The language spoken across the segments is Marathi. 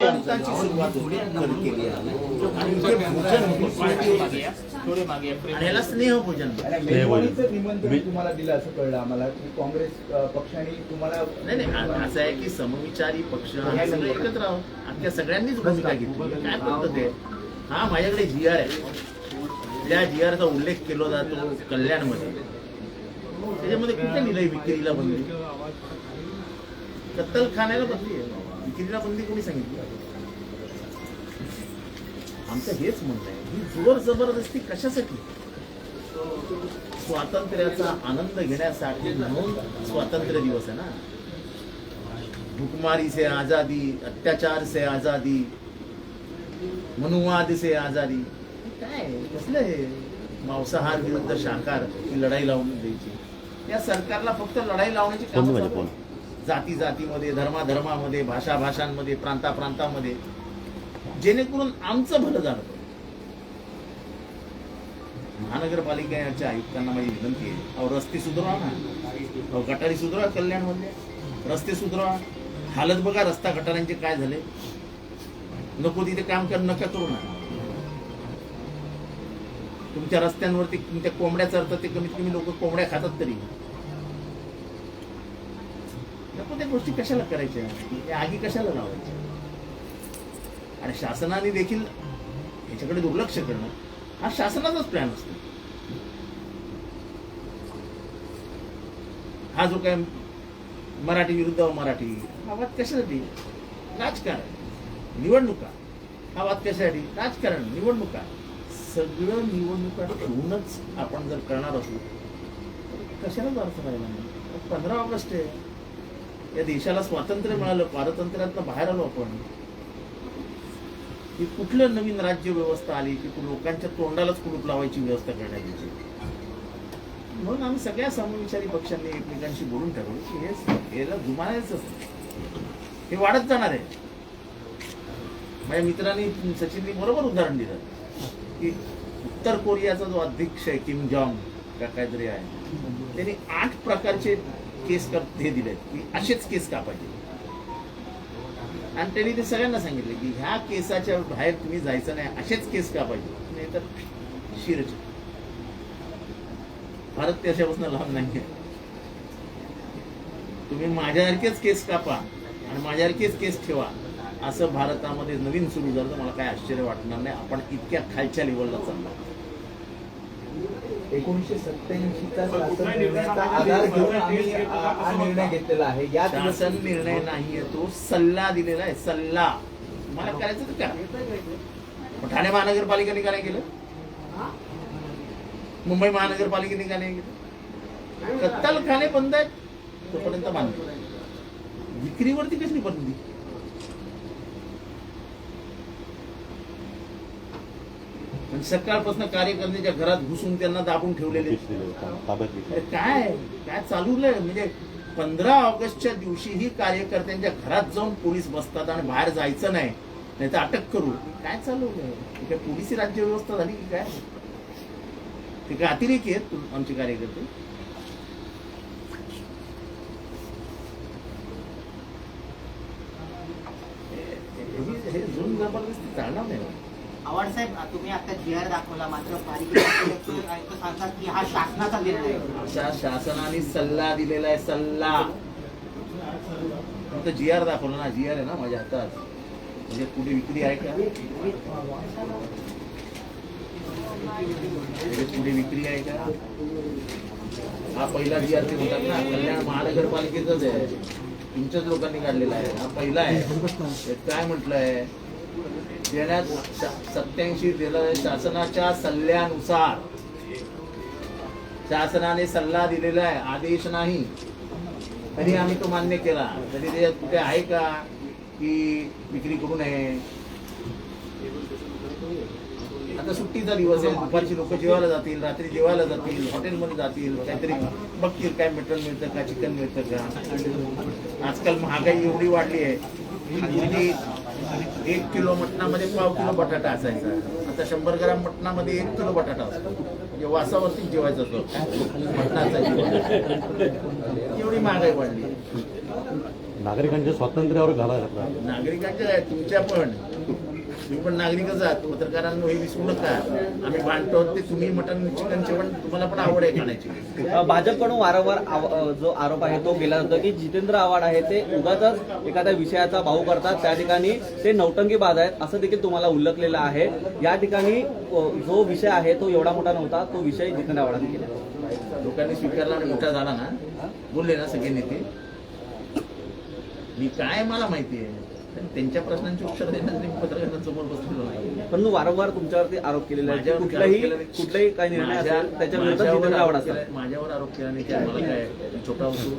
पंचांची सुरुवात कर- केली आहे. आणि इथे भोजन होतं. आणि याला स्नेहभोजन म्हणतात. मेहवानीचं निमंत्रण तुम्हाला दिलं असं कळलं आम्हाला की काँग्रेस अ, पक्षाने तुम्हाला नाही असं आहे की समविचारी पक्ष सगळे एकत्र आहोत. आमच्या सगळ्यांनीच भूमिका घेतली. काय पद्धत आहे हा माझ्याकडे जी आर आहे. त्या जी आरचा उल्लेख केला जातो कल्याणमध्ये. त्याच्यामध्ये कुठे लिहिलंय विक्रीला बंदी? कत्तलखान्याला बंदी आहे. विक्रीला बंदी कोणी सांगितली? आमचं हेच म्हणणं आहे. ही जोर जबरदस्ती कशासाठी? स्वातंत्र्याचा आनंद घेण्यासाठी म्हणून स्वातंत्र्य दिवस आहे ना. भुकमारी से आजादी अत्याचार से आजादी मनुवाद से आजादी. काय कसलं हे? मांसाहार विरुद्ध शाकाहार ही लढाई लावून द्यायची. या सरकारला फक्त लढाई लावण्याची कामं जाती जातीमध्ये धर्माधर्मामध्ये भाषा भाषांमध्ये प्रांता प्रांतामध्ये जेणेकरून आमचं भलं झालं महानगरपालिकेच्या आयुक्तांना माझी विनंती आहे. अहो रस्ते सुधारा ना. अहो गटारी सुधारा कल्याणमध्ये रस्ते सुधारा. हालत बघा रस्ता गटारांचे काय झाले. नको तिथे काम कर नका करू ना. तुमच्या रस्त्यांवरती तुमच्या कोंबड्या चरतात ते कमीत कमी लोक कोंबड्या खातात तरी. नको त्या गोष्टी कशाला करायच्या? या आगी कशाला लावायच्या आणि शासनाने देखील याच्याकडे दुर्लक्ष करणं हा शासनाचाच प्लॅन असतो. हा जो काय मराठी विरुद्ध मराठी हा वाद कशासाठी राजकारण निवडणुका हा वाद कशासाठी राजकारण निवडणुका सगळं निवडणुका ठेवूनच आपण जर करणार असू तर कशालाच अर्थ राहिला नाही. पंधरा ऑगस्ट आहे. या देशाला स्वातंत्र्य मिळालं पारतंत्र्यातनं बाहेर आलो आपण. की कुठलं नवीन राज्य व्यवस्था आली की लोकांच्या तोंडालाच कुलूप लावायची व्यवस्था करण्यात यायची? म्हणून आम्ही सगळ्या समविचारी पक्षांनी एकमेकांशी बोलून ठरवलं की हे याला जुमानायचंच हे वाढत जाणार आहे. माझ्या मित्रांनी सचिननी बरोबर उदाहरण दिलं की उत्तर कोरियाचा जो अध्यक्ष आहे किम जॉंग का काहीतरी आहे त्यांनी आठ प्रकारचे केस कर हे दिले की असेच केस कापायचे आणि त्यांनी ते सगळ्यांना सांगितले की ह्या केसाच्या बाहेर तुम्ही जायचं नाही असेच केस कापायचे नाही तर शिरच. भारत त्याच्यापासून लांब नाही तुम्ही माझ्यासारखेच केस कापा आणि माझ्यासारखेच केस ठेवा. असं भारतामध्ये नवीन सुरू झालं तर मला काय आश्चर्य वाटणार नाही. आपण इतक्या खालच्या लेवलला चाललो. एकोणीसशे सत्याऐंशीचा शासन निर्णयाचा आधार घेऊन आम्ही हा निर्णय घेतलेला आहे. या शासन निर्णय नाहीये तो. सल्ला दिलेला आहे. सल्ला. मला करायचं तर मग ठाणे महानगरपालिकेने काय केलं? मुंबई महानगरपालिकेने काय नाही केलं? कत्तलखाने बंद आहेत तोपर्यंत बांधतो विक्रीवरती कसली बंदी? सकाळपासून कार्यकर्त्याच्या घरात घुसून त्यांना दाबून ठेवलेले. काय? काय चालू आहे म्हणजे पंधरा ऑगस्टच्या दिवशीही कार्यकर्त्यांच्या घरात जाऊन पोलीस बसतात आणि बाहेर जायचं नाही. नाही तर अटक करू. काय चालू आहे हे काय पोलिसी राज्य व्यवस्था झाली की काय? ते काय अतिरेकी आहेत आमचे कार्यकर्ते हे- हे- हे जुन जबरदस्ती चालणार नाही आव्हाड साहेब तुम्ही दाखवला मात्र सांगतात की हा शासनाचा निर्णय शासनाने सल्ला दिलेला आहे सल्ला. फक्त जी आर दाखवला ना जी आर आहे ना माझ्या हातात. म्हणजे कुठे विक्री आहे का? म्हणजे कुठे विक्री आहे का? हा पहिला जी आर ते म्हणतात ना कल्याण महानगरपालिकेचाच आहे. तुमच्याच लोकांनी काढलेला आहे. हा पहिला आहे. काय म्हटलंय? देण्यात सत्याऐंशी दिलं शासनाच्या सल्ल्यानुसार शासनाने सल्ला दिलेला आहे आदेश नाही. तरी आम्ही तो मान्य केला. तरी त्याच्यात कुठे आहे का? की विक्री करू नये? आता सुट्टीचा दिवस आहे. दुपारची लोक जेवायला जातील रात्री जेवायला जातील हॉटेलमध्ये जातील काहीतरी बघतील काय मटण मिळतं का चिकन मिळतं का? आजकाल महागाई एवढी वाढली आहे. एक किलो मटणामध्ये पाव किलो बटाटा असायचा. आता शंभर ग्राम मटणामध्ये एक किलो बटाटा असतो. म्हणजे वासावरती जेवायचं असतो. मटणाचा एवढी महागाई वाढली. नागरिकांच्या स्वातंत्र्यावर घाला घातला नागरिकांच्या तुमच्या पण. तुम्ही पण नागरिकच आहात पत्रकारांना हे विसरू नका आम्ही भांडतो ते तुम्ही मटन चिकन जेवण तुम्हाला पण आवड आहे खाण्याची. भाजपकडून वारंवार जो आरोप आहे तो केला जातो की जितेंद्र आव्हाड आहे ते उगाच एखाद्या विषयाचा भाऊ करतात. त्या ठिकाणी ते नौटंकीबाज आहेत असं देखील तुम्हाला उल्लेखलेलं आहे. या ठिकाणी जो विषय आहे तो एवढा मोठा नव्हता तो विषय जितेंद्र आव्हाडांनी केला. लोकांनी स्वीकारला आणि मोठा झाला ना? बोलले ना सगळे नेते. मी काय मला माहिती आहे? त्यांच्या प्रश्नांची उत्तर देण्यासाठी मी पत्रकारांसमोर बसलेलो नाही. पण वारंवार तुमच्यावरती आरोप केलेले माझ्यावर कुठलाही नाही. कुठलाही काही निर्णय असेल त्याच्या विरोधात माझ्यावर आरोप केला- माझ्यावर आरोप नाही मला काय छोटा होतो.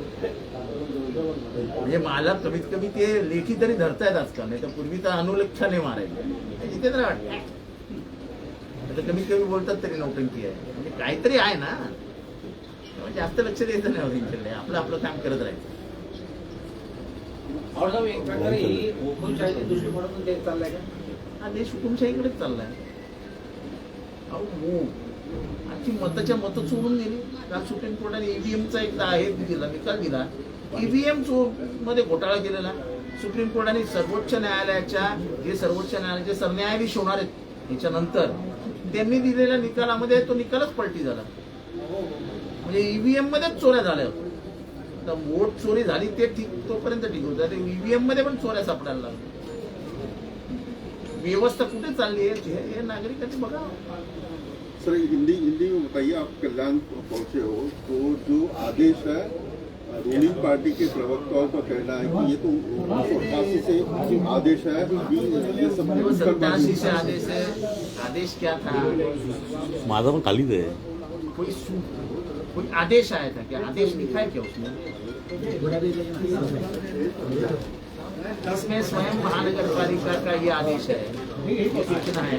म्हणजे मला कमीत कमी ते लेखी तरी धरतायत आजकाल नाही तर पूर्वी तर अनुलक्षाने मारायचे. जिथे तर वाटतं कमीत कमी बोलतात तरी नौटंकी आहे. म्हणजे काहीतरी आहे ना. जास्त लक्ष द्यायचं नाही त्यांच्याकडे आपलं आपलं काम करत राहायचं. एक प्रकारे ही हुकुमशाहीच्या दृष्टिकोनातून ते चाललाय का हा देश हुकुमशाहीकडेच चाललाय अहो हो आजची मताच्या मतं चोरून गेली काल सुप्रीम कोर्टाने ईव्हीएमचा एकदा आहे दिला निकाल दिला। ईव्हीएममध्ये घोटाळा केलेला सुप्रीम कोर्टाने सर्वोच्च न्यायालयाच्या जे सर्वोच्च न्यायालयाचे सरन्यायाधीश होणार आहेत याच्यानंतर त्यांनी दिलेल्या निकालामध्ये तो निकालच पलटी झाला. म्हणजे ईव्हीएम मध्येच चोऱ्या झाल्या. आता. वोट चोरी झाली ते ठीक तोपर्यंत ठीक होतं ईव्हीएम मध्ये पण चोऱ्या सापडायला लागल्या. व्यवस्था कुठे चालली आहे? हे- हे नागरिकांनी बघा. सर हिंदी हिंदी में बताइए आप कल्याण पहुँचे हो तो जो आदेश है रूलिंग पार्टी के प्रवक्ताओं का कहना है कि ये तो उन्नीस सौ अट्ठासी से जो आदेश है अभी ये सब सत्तासी से आदेश है। आदेश क्या था? पण खालीच आहे. कोई कोई आदेश आया था क्या? आदेश लिखा है क्या उसमें? इसमें स्वयं महानगर पालिका का ये आदेश है। सूचना है।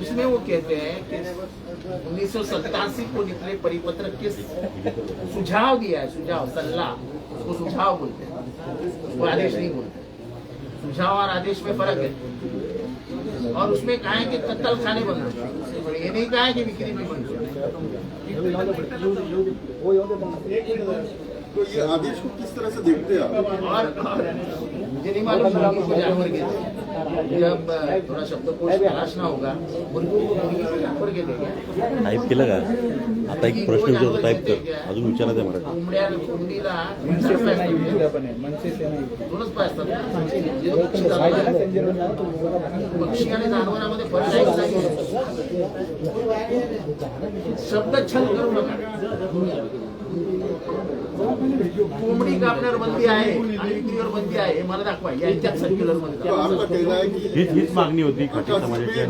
उसमें वो कहते हैं कि उन्नीस सौ सतासी को निकले परिपत्र के सुझाव दिया है? सुझाव सलाह उसको सुझाव बोलते हैं। उसको आदेश नहीं बोलते। सुझाव और आदेश में फ़र्क है। और उसमें कहा है कि कत्तल खाने बंद। ये नहीं कहा है कि बिक्री भी बंद। तो ये आदेश को किस तरह से देखते हैं आप और और मुझे नहीं मालूम मुर्गी को जानवर कहते जब थोड़ा शब्दकोश तलाशना होगा मुर्गी को मुर्गी को जानवर कहते क्या टाईप केलं का? आता एक प्रश्न विचारतो टाईप कर. अजून विचारायचं आहे मराठी. कोंबड्या कोंबडीला चार पाय असतात. दोनच पाय असतात. ना? जे पक्षी आणि जनावरांमध्ये फरक आहे का? नाही? शब्द छल करू नका कोंबडी कापण्यावर बंदी आहे आणि विक्रीवर बंदी आहे हे मला दाखवा यांच्यात सर्क्युलरमध्ये. कहना है कि हीच हीच मागणी होती खाटी समाजाची अ,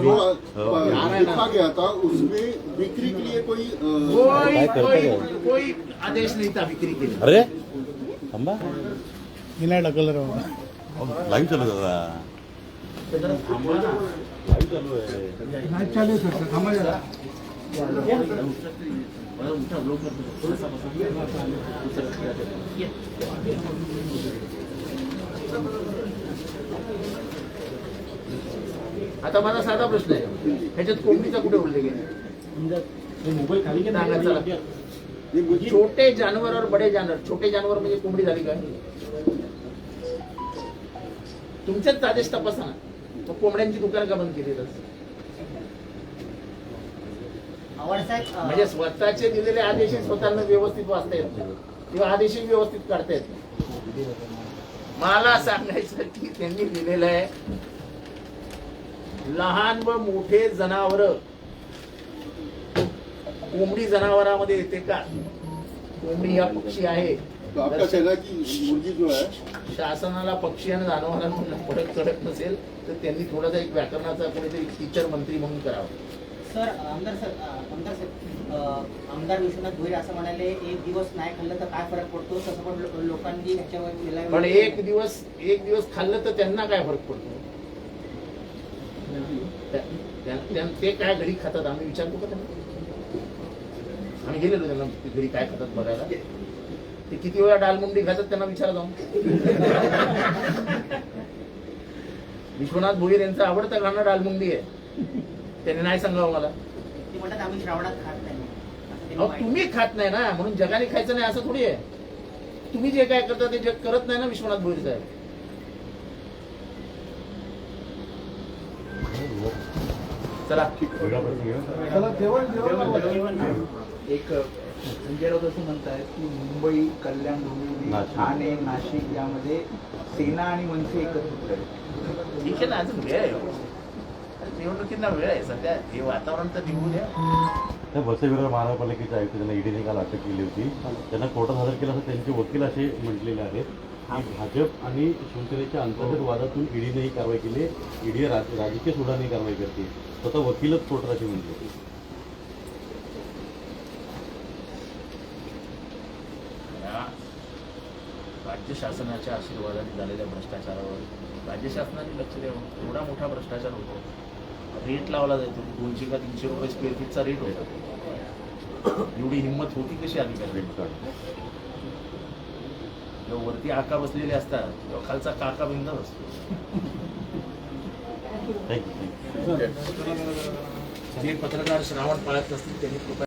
लिखा गया था उसमें बिक्री के लिए कोई अ, कोई काय करता कोई काय? कोई आदेश नाही था विक्री के लिए अरे थांबा. ढकल लाईव्ह चालू आहे दादा. तर जरा थांबा ना. लाईव्ह चालू आहे. आता माझा साधा प्रश्न आहे. ह्याच्यात कोंबडीचा कुठे उल्लेख आहे? सांगा छोटे जानवर और बडे जानवर छोटे जानवर म्हणजे कोंबडी झाली काय? तुमच्याच आदेश तपासा ना कोंबड्यांची दुकान का बंद केली आवडसाहेब म्हणजे स्वतःचे दिलेले आदेश स्वतःला व्यवस्थित वाचता येत नाही. किंवा आदेश व्यवस्थित काढता येत नाही. मला सांगायचं की त्यांनी दिलेलं आहे लहान व मोठे जनावर. कोंबडी जनावरामध्ये येते का? कोंबडी हा पक्षी आहे. शासनाला पक्षी आणि जनावरांना फरक कळत नसेल तर त्यांनी थोडासा एक व्याकरणाचा कोणीतरी टीचर मंत्री म्हणून करावं. सर आमदार सर आमदार सर आमदार विश्वनाथ भोईर असं म्हणाले एक दिवस नाही खाल्लं तर काय फरक पडतो? तसं पण लोकांनी ह्याच्यावर पण एक दिवस एक दिवस खाल्लं तर त्यांना काय फरक पडतो? त्या- त्या- त्या- ते काय घरी खातात? आम्ही विचारतो का त्यांना? आम्ही गेलेलो त्यांना ते घरी काय खातात बघायला. ते किती वेळा डालमुंडी खातात त्यांना विचारा जाऊन विश्वनाथ भोईर यांचा आवडता गाणं डालमुंडी आहे. त्याने नाही सांगावं मला. ते म्हणतात आम्ही श्रावणात खात नाही. असं त्यांनी अहो माहिती- तुम्ही खात नाही ना म्हणून जगाने खायचं नाही असं थोडी आहे. तुम्ही जे काय करता ते जग करत नाही ना विश्वनाथ भोईर साहेब. चला. चला जेवण जेवण. एक संजय राऊत असं म्हणतायत की मुंबई कल्याण डोंबिवली नाशिक. ठाणे नाशिक यामध्ये सेना आणि मनसे एकत्रित आहेत. ठीक आहे ना अजून वेळ आहे. निवडणुकींना वेळ आहे. सध्या हे वातावरण तर निघू द्या. त्या वसईविरार महानगरपालिकेच्या आयुक्त त्यांना ईडीने काल अटक केली होती. त्यांना कोर्टात हजर केलं असं त्यांचे वकील असे म्हटलेले आहेत. की भाजप आणि शिवसेनेच्या अंतर्गत वादातून ईडीने ही कारवाई केली. ईडी राजकीय सुडाने कारवाई करते. स्वतः वकीलच कोर्टात असे म्हटले राज्य शासनाच्या आशीर्वादाने झालेल्या भ्रष्टाचारावर राज्य शासनाने लक्ष द्यावं. एवढा मोठा भ्रष्टाचार होतो. रेट लावला जातो दोनशे का तीनशे रुपये स्क्वेअर फीटचा रेट होता. एवढी हिंमत होती कशी अधिकारी जेव्हा वरती आका बसलेले असतात तेव्हा खालचा काका बिंदाच असतो. जे पत्रकार श्रावण पाळत असतील त्यांनी कृपया